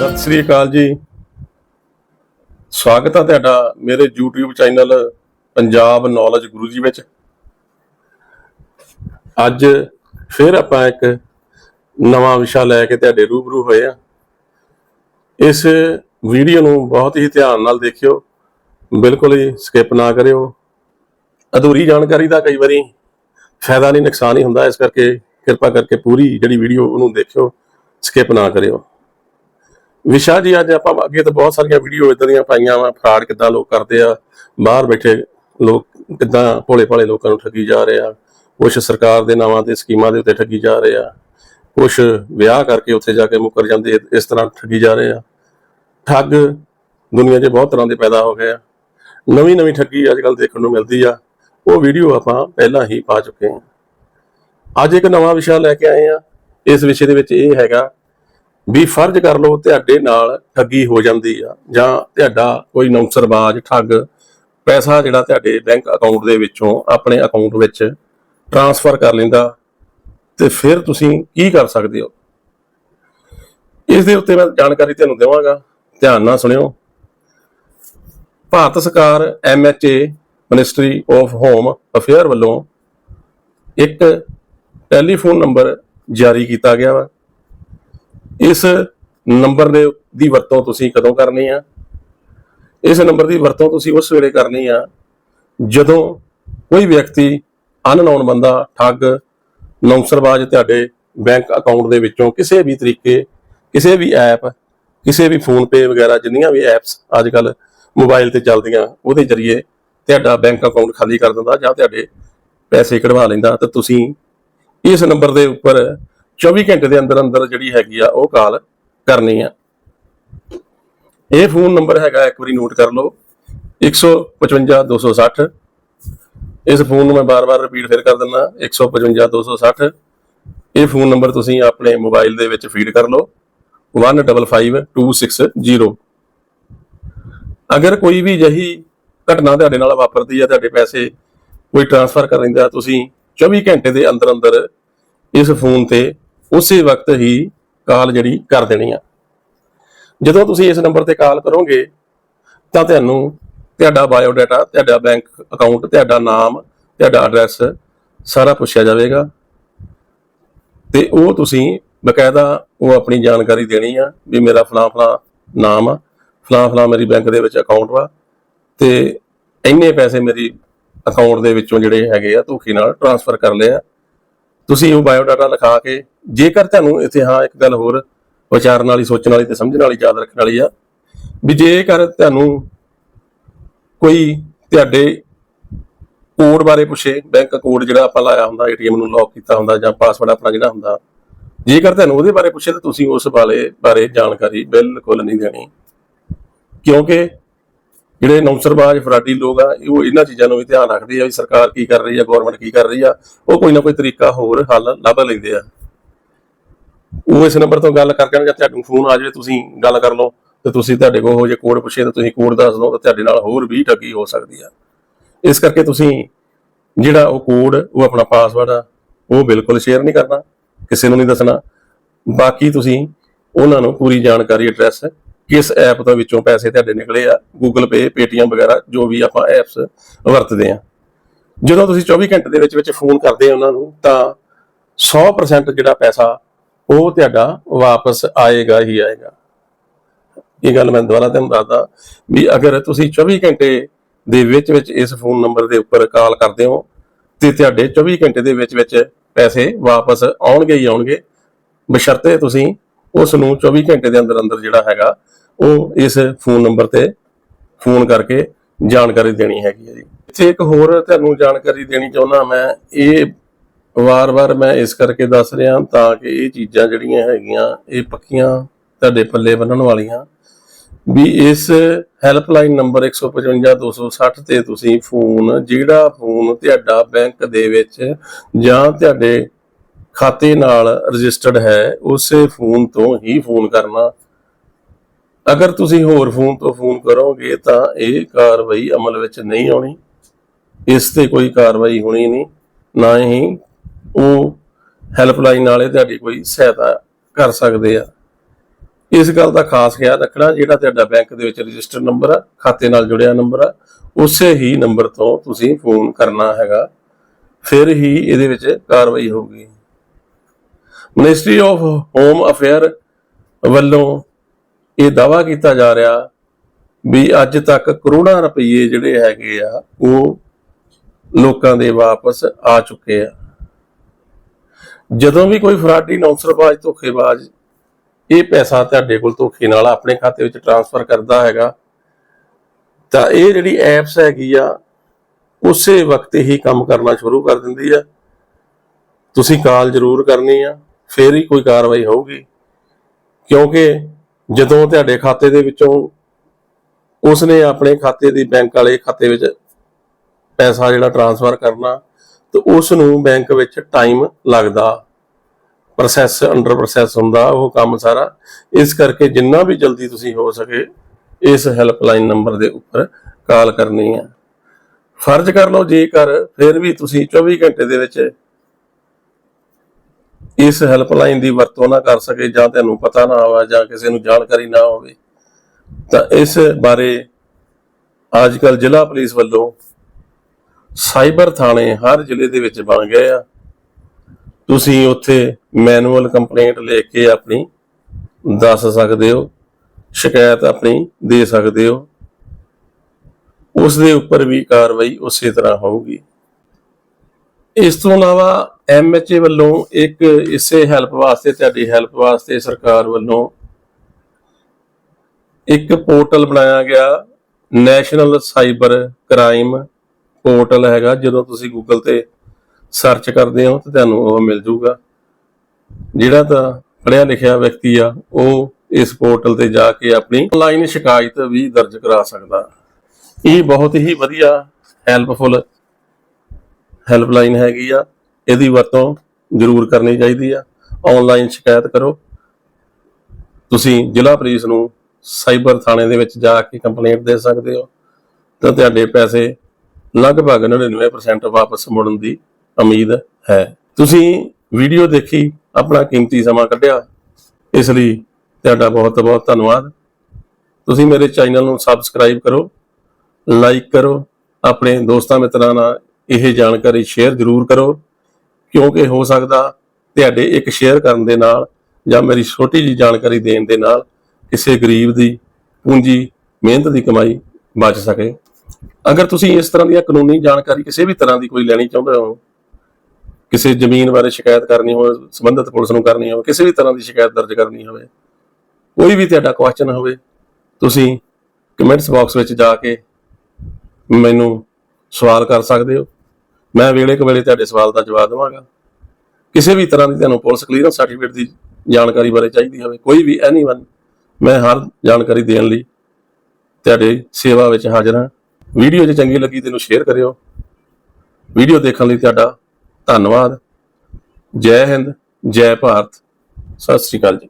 ਸਤਿ ਸ੍ਰੀ ਅਕਾਲ ਜੀ। ਸਵਾਗਤ ਹੈ ਤੁਹਾਡਾ ਮੇਰੇ YouTube channel Punjab knowledge Guru ji ਵਿੱਚ। ਅੱਜ ਫਿਰ ਆਪਾਂ ਇੱਕ ਨਵਾਂ ਵਿਸ਼ਾ ਲੈ ਕੇ ਤੁਹਾਡੇ ਰੂਬਰੂ ਹੋਏ ਆ। ਇਸ ਵੀਡੀਓ ਨੂੰ ਬਹੁਤ ਹੀ ਧਿਆਨ ਨਾਲ ਦੇਖਿਓ। ਬਿਲਕੁਲ ਹੀ ਸਕਿਪ ਨਾ ਕਰਿਓ। ਅਧੂਰੀ ਜਾਣਕਾਰੀ ਦਾ ਕਈ ਵਾਰੀ ਫਾਇਦਾ ਨਹੀਂ, ਨੁਕਸਾਨ ਹੀ ਹੁੰਦਾ। ਇਸ ਕਰਕੇ ਕਿਰਪਾ ਕਰਕੇ ਪੂਰੀ ਜਿਹੜੀ ਵੀਡੀਓ ਉਹਨੂੰ ਦੇਖਿਓ ਸਕਿਪ ਨਾ ਕਰਿਓ। ਵਿਸ਼ਾ ਜੀ, ਅੱਜ ਆਪਾਂ ਅੱਗੇ ਤਾਂ ਬਹੁਤ ਸਾਰੀਆਂ ਵੀਡੀਓ ਇਦਾਂ ਦੀਆਂ ਪਾਈਆਂ ਵਾ, ਫਰਾਡ ਕਿੱਦਾਂ ਲੋਕ ਕਰਦੇ ਆ, ਬਾਹਰ ਬੈਠੇ ਲੋਕ ਕਿੱਦਾਂ ਭੋਲੇ ਭਾਲੇ ਲੋਕਾਂ ਨੂੰ ਠੱਗੀ ਜਾ ਰਹੇ ਆ ਕੁਝ ਸਰਕਾਰ ਦੇ ਨਾਵਾਂ ਤੇ ਸਕੀਮਾਂ ਦੇ ਉੱਤੇ ਠੱਗੀ ਜਾ ਰਹੇ ਆ ਕੁਝ ਵਿਆਹ ਕਰਕੇ ਉੱਥੇ ਜਾ ਕੇ ਮੁੱਕਰ ਜਾਂਦੇ, ਇਸ ਤਰ੍ਹਾਂ ਠੱਗੀ ਜਾ ਰਹੇ ਆ। ਠੱਗ ਦੁਨੀਆ 'ਚ ਬਹੁਤ ਤਰ੍ਹਾਂ ਦੇ ਪੈਦਾ ਹੋ ਗਏ ਆ। ਨਵੀਂ ਨਵੀਂ ਠੱਗੀ ਅੱਜ ਕੱਲ ਦੇਖਣ ਨੂੰ ਮਿਲਦੀ ਆ। ਉਹ ਵੀਡੀਓ ਆਪਾਂ ਪਹਿਲਾਂ ਹੀ ਪਾ ਚੁੱਕੇ ਹਾਂ ਅੱਜ ਇੱਕ ਨਵਾਂ ਵਿਸ਼ਾ ਲੈ ਕੇ ਆਏ ਆ। ਇਸ ਵਿਸ਼ੇ ਦੇ ਵਿੱਚ ਇਹ ਹੈਗਾ ਵੀ ਫਰਜ਼ ਕਰ ਲਓ ਤੁਹਾਡੇ ਨਾਲ ਠੱਗੀ ਹੋ ਜਾਂਦੀ ਆ ਜਾਂ ਤੁਹਾਡਾ ਕੋਈ ਨੌਸਰਬਾਜ਼, ਠੱਗ, ਪੈਸਾ ਜਿਹੜਾ ਤੁਹਾਡੇ ਬੈਂਕ ਅਕਾਊਂਟ ਦੇ ਵਿੱਚੋਂ ਆਪਣੇ ਅਕਾਊਂਟ ਵਿੱਚ ਟ੍ਰਾਂਸਫਰ ਕਰ ਲੈਂਦਾ ਤੇ ਫਿਰ ਤੁਸੀਂ ਕੀ ਕਰ ਸਕਦੇ ਹੋ? ਇਸ ਦੇ ਉੱਤੇ ਮੈਂ ਜਾਣਕਾਰੀ ਤੁਹਾਨੂੰ ਦੇਵਾਂਗਾ। ਧਿਆਨ ਨਾਲ ਸੁਣਿਓ। ਭਾਰਤ ਸਰਕਾਰ MHA ministry of home affair ਵੱਲੋਂ ਇੱਕ ਟੈਲੀਫੋਨ ਨੰਬਰ ਜਾਰੀ ਕੀਤਾ ਗਿਆ ਵਾ। ਇਸ ਨੰਬਰ ਦੇ ਦੀ ਵਰਤੋਂ ਤੁਸੀਂ ਕਦੋਂ ਕਰਨੀ ਆ? ਇਸ ਨੰਬਰ ਦੀ ਵਰਤੋਂ ਤੁਸੀਂ ਉਸ ਵੇਲੇ ਕਰਨੀ ਆ ਜਦੋਂ ਕੋਈ ਵਿਅਕਤੀ ਅਨਨੋਨ ਬੰਦਾ, ਠੱਗ ਨੌਕਰਬਾਜ਼ ਤੁਹਾਡੇ ਬੈਂਕ ਅਕਾਊਂਟ ਦੇ ਵਿੱਚੋਂ ਕਿਸੇ ਵੀ ਤਰੀਕੇ, ਕਿਸੇ ਵੀ ਐਪ, ਕਿਸੇ ਵੀ ਫੋਨ ਪੇ ਵਗੈਰਾ ਜਿੰਨੀਆਂ ਵੀ ਐਪਸ ਅੱਜ ਕੱਲ ਮੋਬਾਈਲ ਤੇ ਚੱਲਦੀਆਂ, ਉਹਦੇ ਜ਼ਰੀਏ ਤੁਹਾਡਾ ਬੈਂਕ ਅਕਾਊਂਟ ਖਾਲੀ ਕਰ ਦਿੰਦਾ ਜਾਂ ਤੁਹਾਡੇ ਪੈਸੇ ਕਢਵਾ ਲੈਂਦਾ, ਤਾਂ ਤੁਸੀਂ ਇਸ ਨੰਬਰ ਦੇ ਉੱਪਰ 24 ਘੰਟੇ ਦੇ ਅੰਦਰ ਅੰਦਰ ਜਿਹੜੀ ਹੈਗੀ ਆ, ਉਹ ਕਾਲ ਕਰਨੀ ਆ। ਇਹ ਫੋਨ ਨੰਬਰ ਹੈਗਾ, ਇੱਕ ਵਾਰੀ ਨੋਟ ਕਰ ਲਓ। 155 260 ਇਸ ਫੋਨ ਨੂੰ ਮੈਂ ਬਾਰ-ਬਾਰ ਰਿਪੀਟ ਫਿਰ ਕਰ ਦਿੰਦਾ। 155 260 ਇਹ ਫੋਨ ਨੰਬਰ ਤੁਸੀਂ ਆਪਣੇ ਮੋਬਾਈਲ ਦੇ ਵਿੱਚ ਫੀਡ ਕਰ ਲਓ। 155260 ਅਗਰ ਕੋਈ ਵੀ ਜਹੀ ਘਟਨਾ ਤੁਹਾਡੇ ਨਾਲ ਵਾਪਰਦੀ ਹੈ ਤੁਹਾਡੇ ਪੈਸੇ ਕੋਈ ਟ੍ਰਾਂਸਫਰ ਕਰ ਲੈਂਦਾ, ਤੁਸੀਂ 24 ਘੰਟੇ ਦੇ ਅੰਦਰ ਅੰਦਰ ਇਸ ਫੋਨ ਤੇ ਉਸੇ ਵਕਤ ਹੀ ਕਾਲ ਜਿਹੜੀ ਕਰ ਦੇਣੀ ਆ। ਜਦੋਂ ਤੁਸੀਂ ਇਸ ਨੰਬਰ ਤੇ ਕਾਲ ਕਰੋਗੇ, ਤਾਂ ਤੁਹਾਨੂੰ ਤੁਹਾਡਾ ਬਾਇਓ ਡਾਟਾ ਤੁਹਾਡਾ ਬੈਂਕ ਅਕਾਊਂਟ, ਤੁਹਾਡਾ ਨਾਮ, ਤੁਹਾਡਾ ਐਡਰੈਸ ਸਾਰਾ ਪੁੱਛਿਆ ਜਾਵੇਗਾ। ਤੇ ਉਹ ਤੁਸੀਂ ਬਕਾਇਦਾ ਉਹ ਆਪਣੀ ਜਾਣਕਾਰੀ ਦੇਣੀ ਆ ਵੀ ਮੇਰਾ ਫਲਾਂ ਫਲਾਂ ਨਾਮ ਆ, ਫਲਾਂ ਫਲਾਂ ਮੇਰੀ ਬੈਂਕ ਦੇ ਵਿੱਚ ਅਕਾਊਂਟ ਵਾ ਤੇ ਇੰਨੇ ਪੈਸੇ ਮੇਰੀ ਅਕਾਊਂਟ ਦੇ ਵਿੱਚੋਂ ਜਿਹੜੇ ਹੈਗੇ ਆ ਧੋਖੇ ਨਾਲ ਟ੍ਰਾਂਸਫਰ ਕਰ ਲਿਆ ਤੁਸੀਂ ਉਹ ਬਾਇਓਡਾਟਾ ਲਿਖਾ ਕੇ, ਜੇਕਰ ਤੁਹਾਨੂੰ ਇੱਥੇ ਹਾਂ ਇੱਕ ਗੱਲ ਹੋਰ ਵਿਚਾਰਨ ਵਾਲੀ, ਸੋਚਣ ਵਾਲੀ ਤੇ ਸਮਝਣ ਵਾਲੀ ਯਾਦ ਰੱਖਣ ਵਾਲੀ ਆ, ਵੀ ਜੇਕਰ ਤੁਹਾਨੂੰ ਕੋਈ ਤੁਹਾਡੇ ਕੋਡ ਬਾਰੇ ਪੁੱਛੇ, ਬੈਂਕ ਕੋਡ ਜਿਹੜਾ ਆਪਾਂ ਲਾਇਆ ਹੁੰਦਾ, ਏਟੀਐਮ ਨੂੰ ਲੌਕ ਕੀਤਾ ਹੁੰਦਾ ਜਾਂ ਪਾਸਵਰਡ ਆਪਣਾ ਜਿਹੜਾ ਹੁੰਦਾ, ਜੇਕਰ ਤੁਹਾਨੂੰ ਉਹਦੇ ਬਾਰੇ ਪੁੱਛੇ ਤਾਂ ਤੁਸੀਂ ਉਸ ਬਾਰੇ ਬਾਰੇ ਜਾਣਕਾਰੀ ਬਿਲਕੁਲ ਨਹੀਂ ਦੇਣੀ। ਕਿਉਂਕਿ ਜਿਹੜੇ ਨੌਕਰਬਾਜ਼ ਫਰਾਡੀ ਲੋਕ ਆ ਉਹ ਇਹਨਾਂ ਚੀਜ਼ਾਂ ਨੂੰ ਵੀ ਧਿਆਨ ਰੱਖਦੇ ਆ ਵੀ ਸਰਕਾਰ ਕੀ ਕਰ ਰਹੀ ਆ ਗਵਰਨਮੈਂਟ ਕੀ ਕਰ ਰਹੀ ਆ, ਉਹ ਕੋਈ ਨਾ ਕੋਈ ਤਰੀਕਾ ਹੋਰ ਹੱਲ ਲੱਭ ਲੈਂਦੇ ਆ। ਉਹ ਇਸ ਨੰਬਰ ਤੋਂ ਗੱਲ ਕਰਕੇ ਜਾਂ ਤੁਹਾਨੂੰ ਫੋਨ ਆ ਜਾਵੇ, ਤੁਸੀਂ ਗੱਲ ਕਰ ਲਓ ਤੇ ਤੁਸੀਂ ਤੁਹਾਡੇ ਕੋਲ ਉਹ ਜੇ ਕੋਡ ਪੁੱਛੇ ਤਾਂ ਤੁਸੀਂ ਕੋਡ ਦੱਸ ਦਿਓ ਤਾਂ ਤੁਹਾਡੇ ਨਾਲ ਹੋਰ ਵੀ ਠੱਗੀ ਹੋ ਸਕਦੀ ਆ। ਇਸ ਕਰਕੇ ਤੁਸੀਂ ਜਿਹੜਾ ਉਹ ਕੋਡ ਉਹ ਆਪਣਾ ਪਾਸਵਰਡ ਆ, ਉਹ ਬਿਲਕੁਲ ਸ਼ੇਅਰ ਨਹੀਂ ਕਰਨਾ, ਕਿਸੇ ਨੂੰ ਨਹੀਂ ਦੱਸਣਾ। ਬਾਕੀ ਤੁਸੀਂ ਉਹਨਾਂ ਨੂੰ ਪੂਰੀ ਜਾਣਕਾਰੀ ਐਡਰੈਸ ਕਿਸ ਐਪ ਤੋਂ ਵਿੱਚੋਂ ਪੈਸੇ ਤੁਹਾਡੇ ਨਿਕਲੇ ਆ? Google Pay, Paytm ਵਗੈਰਾ, ਜੋ ਵੀ ਆਪਾਂ ਐਪਸ ਵਰਤਦੇ ਆ। ਜਦੋਂ ਤੁਸੀਂ 24 ਘੰਟੇ ਦੇ ਵਿੱਚ ਵਿੱਚ ਫੋਨ ਕਰਦੇ ਆ ਉਹਨਾਂ ਨੂੰ, ਤਾਂ 100% ਜਿਹੜਾ ਪੈਸਾ, ਉਹ ਤੁਹਾਡਾ ਵਾਪਸ ਆਏਗਾ ਹੀ ਆਏਗਾ। ਇਹ ਗੱਲ ਮੈਂ ਦੁਬਾਰਾ ਤੁਹਾਨੂੰ ਦੱਸਦਾ ਵੀ ਅਗਰ ਤੁਸੀਂ 24 ਘੰਟੇ ਦੇ ਵਿੱਚ ਵਿੱਚ ਇਸ ਫੋਨ ਨੰਬਰ ਦੇ ਉੱਪਰ ਕਾਲ ਕਰਦੇ ਹੋ, ਤੇ ਤੁਹਾਡੇ 24 ਘੰਟੇ ਦੇ ਵਿੱਚ ਵਿੱਚ ਪੈਸੇ ਵਾਪਸ ਆਉਣਗੇ ਹੀ ਆਉਣਗੇ। ਬਸ਼ਰਤੇ ਤੁਸੀਂ ਉਸ ਨੂੰ 24 ਘੰਟੇ ਦੇ ਅੰਦਰ ਅੰਦਰ ਜਿਹੜਾ ਹੈਗਾ ਉਹ ਇਸ ਫੋਨ ਨੰਬਰ ਤੇ ਫੋਨ ਕਰਕੇ ਜਾਣਕਾਰੀ ਦੇਣੀ ਹੈਗੀ ਹੈ ਜੀ। ਇੱਥੇ ਇੱਕ ਹੋਰ ਤੁਹਾਨੂੰ ਜਾਣਕਾਰੀ ਦੇਣੀ ਚਾਹੁੰਦਾ ਮੈਂ, ਇਹ ਵਾਰ-ਵਾਰ ਮੈਂ ਇਸ ਕਰਕੇ ਦੱਸ ਰਿਹਾ ਤਾਂ ਕਿ ਇਹ ਚੀਜ਼ਾਂ ਜਿਹੜੀਆਂ ਹੈਗੀਆਂ, ਇਹ ਪੱਕੀਆਂ ਤੁਹਾਡੇ ਪੱਲੇ ਬੰਨਣ ਵਾਲੀਆਂ ਵੀ ਇਸ ਹੈਲਪਲਾਈਨ ਨੰਬਰ 155 260 ਤੇ ਤੁਸੀਂ ਫੋਨ, ਜਿਹੜਾ ਫੋਨ ਤੁਹਾਡਾ ਬੈਂਕ ਦੇ ਵਿੱਚ ਜਾਂ ਤੁਹਾਡੇ ਖਾਤੇ ਨਾਲ ਰਜਿਸਟਰਡ ਹੈ, ਉਸੇ ਫੋਨ ਤੋਂ ਹੀ ਫੋਨ ਕਰਨਾ ਅਗਰ ਤੁਸੀਂ ਹੋਰ ਫੋਨ ਤੋਂ ਫੋਨ ਕਰੋਗੇ ਤਾਂ ਇਹ ਕਾਰਵਾਈ ਅਮਲ ਵਿੱਚ ਨਹੀਂ ਆਉਣੀ। ਇਸ ਤੇ ਕੋਈ ਕਾਰਵਾਈ ਹੋਣੀ ਨਹੀਂ। ਨਾ ਹੀ ਉਹ ਹੈਲਪਲਾਈਨ ਵਾਲੇ ਤੁਹਾਡੀ ਕੋਈ ਸਹਾਇਤਾ ਕਰ ਸਕਦੇ ਆ। ਇਸ ਗੱਲ ਦਾ ਖਾਸ ਖਿਆਲ ਰੱਖਣਾ, ਜਿਹੜਾ ਤੁਹਾਡਾ ਬੈਂਕ ਦੇ ਵਿੱਚ ਰਜਿਸਟਰ ਨੰਬਰ ਆ, ਖਾਤੇ ਨਾਲ ਜੁੜਿਆ ਨੰਬਰ ਆ, ਉਸੇ ਹੀ ਨੰਬਰ ਤੋਂ ਤੁਸੀਂ ਫੋਨ ਕਰਨਾ ਹੈਗਾ। ਫਿਰ ਹੀ ਇਹਦੇ ਵਿੱਚ ਕਾਰਵਾਈ ਹੋਊਗੀ। ਮਿਨਿਸਟਰੀ ਆਫ ਹੋਮ ਅਫੇਅਰ ਵੱਲੋਂ ਇਹ ਦਾਵਾ ਕੀਤਾ ਜਾ ਰਿਹਾ ਵੀ ਅੱਜ ਤੱਕ ਕਰੋੜਾਂ ਰੁਪਏ ਜਿਹੜੇ ਹੈਗੇ ਆ, ਉਹ ਲੋਕਾਂ ਦੇ ਵਾਪਸ ਆ ਚੁੱਕੇ ਆ। ਜਦੋਂ ਵੀ ਕੋਈ ਫਰਾਡੀ ਨੌਸਰਬਾਜ਼, ਧੋਖੇਬਾਜ਼ ਇਹ ਪੈਸਾ ਤੁਹਾਡੇ ਕੋਲ ਧੋਖੇ ਨਾਲ ਆਪਣੇ ਖਾਤੇ ਵਿੱਚ ਟ੍ਰਾਂਸਫਰ ਕਰਦਾ ਹੈਗਾ, ਤਾਂ ਇਹ ਜਿਹੜੀ ਐਪਸ ਹੈਗੀ ਆ, ਉਸੇ ਵਕਤ ਹੀ ਕੰਮ ਕਰਨਾ ਸ਼ੁਰੂ ਕਰ ਦਿੰਦੀ ਆ। ਤੁਸੀਂ ਕਾਲ ਜ਼ਰੂਰ ਕਰਨੀ ਆ, ਫੇਰ ਹੀ ਕੋਈ ਕਾਰਵਾਈ ਹੋਊਗੀ। ਕਿਉਂਕਿ ਜਦੋਂ ਤੁਹਾਡੇ ਖਾਤੇ ਦੇ ਵਿੱਚੋਂ ਉਸਨੇ ਆਪਣੇ ਖਾਤੇ ਦੀ ਬੈਂਕ ਵਾਲੇ ਖਾਤੇ ਵਿੱਚ ਪੈਸਾ ਜਿਹੜਾ ਟ੍ਰਾਂਸਫਰ ਕਰਨਾ, ਤੇ ਉਸ ਨੂੰ ਬੈਂਕ ਵਿੱਚ ਟਾਈਮ ਲੱਗਦਾ ਪ੍ਰੋਸੈਸ ਅੰਡਰ ਪ੍ਰੋਸੈਸ ਹੁੰਦਾ ਉਹ ਕੰਮ ਸਾਰਾ। ਇਸ ਕਰਕੇ ਜਿੰਨਾ ਵੀ ਜਲਦੀ ਤੁਸੀਂ ਹੋ ਸਕੇ ਇਸ ਹੈਲਪਲਾਈਨ ਨੰਬਰ ਦੇ ਉੱਪਰ ਕਾਲ ਕਰਨੀ ਹੈ ਫਰਜ਼ ਕਰ ਲਓ ਜੇਕਰ ਫਿਰ ਵੀ ਤੁਸੀਂ 24 ਘੰਟੇ ਦੇ ਵਿੱਚ ਇਸ ਹੈਲਪਲਾਈਨ ਦੀ ਵਰਤੋਂ ਨਾ ਕਰ ਸਕੇ ਜਾਂ ਤੁਹਾਨੂੰ ਪਤਾ ਨਾ ਹੋਵੇ ਜਾਂ ਕਿਸੇ ਨੂੰ ਜਾਣਕਾਰੀ ਨਾ ਹੋਵੇ, ਤਾਂ ਇਸ ਬਾਰੇ ਅੱਜਕੱਲ ਜ਼ਿਲ੍ਹਾ ਪੁਲਿਸ ਵੱਲੋਂ ਸਾਈਬਰ ਥਾਣੇ ਹਰ ਜ਼ਿਲ੍ਹੇ ਦੇ ਵਿੱਚ ਬਣ ਗਏ ਆ। ਤੁਸੀਂ ਉੱਥੇ ਮੈਨੂਅਲ ਕੰਪਲੇਂਟ ਲੈ ਕੇ ਆਪਣੀ ਦੱਸ ਸਕਦੇ ਹੋ, ਸ਼ਿਕਾਇਤ ਆਪਣੀ ਦੇ ਸਕਦੇ ਹੋ। ਉਸ ਦੇ ਉੱਪਰ ਵੀ ਕਾਰਵਾਈ ਉਸੇ ਤਰ੍ਹਾਂ ਹੋਊਗੀ। ਇਸ ਤੋਂ ਇਲਾਵਾ ਐਮਐਚਏ ਵੱਲੋਂ ਇੱਕ ਇਸੇ ਹੈਲਪ ਵਾਸਤੇ, ਤੁਹਾਡੀ ਹੈਲਪ ਵਾਸਤੇ ਸਰਕਾਰ ਵੱਲੋਂ ਇੱਕ ਪੋਰਟਲ ਬਣਾਇਆ ਗਿਆ ਨੈਸ਼ਨਲ ਸਾਈਬਰ ਕ੍ਰਾਈਮ ਪੋਰਟਲ ਹੈਗਾ। ਜਦੋਂ ਤੁਸੀਂ ਗੂਗਲ ਤੇ ਸਰਚ ਕਰਦੇ ਹੋ ਤਾਂ ਤੁਹਾਨੂੰ ਉਹ ਮਿਲ ਜਾਊਗਾ। ਜਿਹੜਾ ਤਾਂ ਪੜ੍ਹਿਆ ਲਿਖਿਆ ਵਿਅਕਤੀ ਆ, ਉਹ ਇਸ ਪੋਰਟਲ ਤੇ ਜਾ ਕੇ ਆਪਣੀ ਆਨਲਾਈਨ ਸ਼ਿਕਾਇਤ ਵੀ ਦਰਜ ਕਰਾ ਸਕਦਾ। ਇਹ ਬਹੁਤ ਹੀ ਵਧੀਆ ਹੈਲਪਫੁਲ ਹੈਲਪਲਾਈਨ ਹੈਗੀ ਆ। ਇਹਦੀ ਵਰਤੋਂ ਜ਼ਰੂਰ ਕਰਨੀ ਚਾਹੀਦੀ ਆ। ਆਨਲਾਈਨ ਸ਼ਿਕਾਇਤ ਕਰੋ। ਤੁਸੀਂ ਜ਼ਿਲ੍ਹਾ ਪੁਲਿਸ ਨੂੰ ਸਾਈਬਰ ਥਾਣੇ ਦੇ ਵਿੱਚ ਜਾ ਕੇ ਕੰਪਲੇਂਟ ਦੇ ਸਕਦੇ ਹੋ। ਤਾਂ ਤੁਹਾਡੇ ਪੈਸੇ ਲਗਭਗ 99% ਵਾਪਸ ਮੁੜਨ ਦੀ ਉਮੀਦ ਹੈ। ਤੁਸੀਂ ਵੀਡੀਓ ਦੇਖੀ, ਆਪਣਾ ਕੀਮਤੀ ਸਮਾਂ ਕੱਢਿਆ। ਇਸ ਲਈ ਤੁਹਾਡਾ ਬਹੁਤ ਬਹੁਤ ਧੰਨਵਾਦ। ਤੁਸੀਂ ਮੇਰੇ ਚੈਨਲ ਨੂੰ ਸਬਸਕ੍ਰਾਈਬ ਕਰੋ ਲਾਈਕ ਕਰੋ, ਆਪਣੇ ਦੋਸਤਾਂ ਮਿੱਤਰਾਂ ਨਾਲ ਇਹ ਜਾਣਕਾਰੀ ਸ਼ੇਅਰ ਜ਼ਰੂਰ ਕਰੋ। ਕਿਉਂਕਿ ਹੋ ਸਕਦਾ ਤੁਹਾਡੇ ਇੱਕ ਸ਼ੇਅਰ ਕਰਨ ਦੇ ਨਾਲ ਜਾਂ ਮੇਰੀ ਛੋਟੀ ਜੀ ਜਾਣਕਾਰੀ ਦੇਣ ਦੇ ਨਾਲ ਕਿਸੇ ਗਰੀਬ ਦੀ ਪੂੰਜੀ, ਮਿਹਨਤ ਦੀ ਕਮਾਈ ਬਚ ਸਕੇ। ਅਗਰ ਤੁਸੀਂ ਇਸ ਤਰ੍ਹਾਂ ਦੀਆਂ ਕਾਨੂੰਨੀ ਜਾਣਕਾਰੀ ਕਿਸੇ ਵੀ ਤਰ੍ਹਾਂ ਦੀ ਕੋਈ ਲੈਣੀ ਚਾਹੁੰਦੇ ਹੋ, ਕਿਸੇ ਜ਼ਮੀਨ ਬਾਰੇ ਸ਼ਿਕਾਇਤ ਕਰਨੀ ਹੋਵੇ, ਸੰਬੰਧਿਤ ਪੁਲਿਸ ਨੂੰ ਕਰਨੀ ਹੋਵੇ, ਕਿਸੇ ਵੀ ਤਰ੍ਹਾਂ ਦੀ ਸ਼ਿਕਾਇਤ ਦਰਜ ਕਰਨੀ ਹੋਵੇ, ਕੋਈ ਵੀ ਤੁਹਾਡਾ ਕੁਐਸਚਨ ਹੋਵੇ, ਤੁਸੀਂ ਕਮੈਂਟਸ ਬਾਕਸ ਵਿੱਚ ਜਾ ਕੇ ਮੈਨੂੰ ਸਵਾਲ ਕਰ ਸਕਦੇ ਹੋ। ਮੈਂ ਵੇਲੇ ਕੁ ਵੇਲੇ ਤੁਹਾਡੇ ਸਵਾਲ ਦਾ ਜਵਾਬ ਦੇਵਾਂਗਾ। ਕਿਸੇ ਵੀ ਤਰ੍ਹਾਂ ਦੀ ਤੁਹਾਨੂੰ ਪੁਲਿਸ ਕਲੀਅਰੈਂਸ ਸਰਟੀਫਿਕੇਟ ਦੀ ਜਾਣਕਾਰੀ ਬਾਰੇ ਚਾਹੀਦੀ ਹੋਵੇ, ਕੋਈ ਵੀ ਐਨੀਵਨ ਮੈਂ ਹਰ ਜਾਣਕਾਰੀ ਦੇਣ ਲਈ ਤੁਹਾਡੇ ਸੇਵਾ ਵਿੱਚ ਹਾਜ਼ਰ ਹਾਂ। ਵੀਡੀਓ ਜੇ ਚੰਗੀ ਲੱਗੀ ਤੈਨੂੰ ਸ਼ੇਅਰ ਕਰਿਓ। ਵੀਡੀਓ ਦੇਖਣ ਲਈ ਤੁਹਾਡਾ ਧੰਨਵਾਦ। ਜੈ ਹਿੰਦ, ਜੈ ਭਾਰਤ। ਸਤਿ ਸ੍ਰੀ ਅਕਾਲ ਜੀ।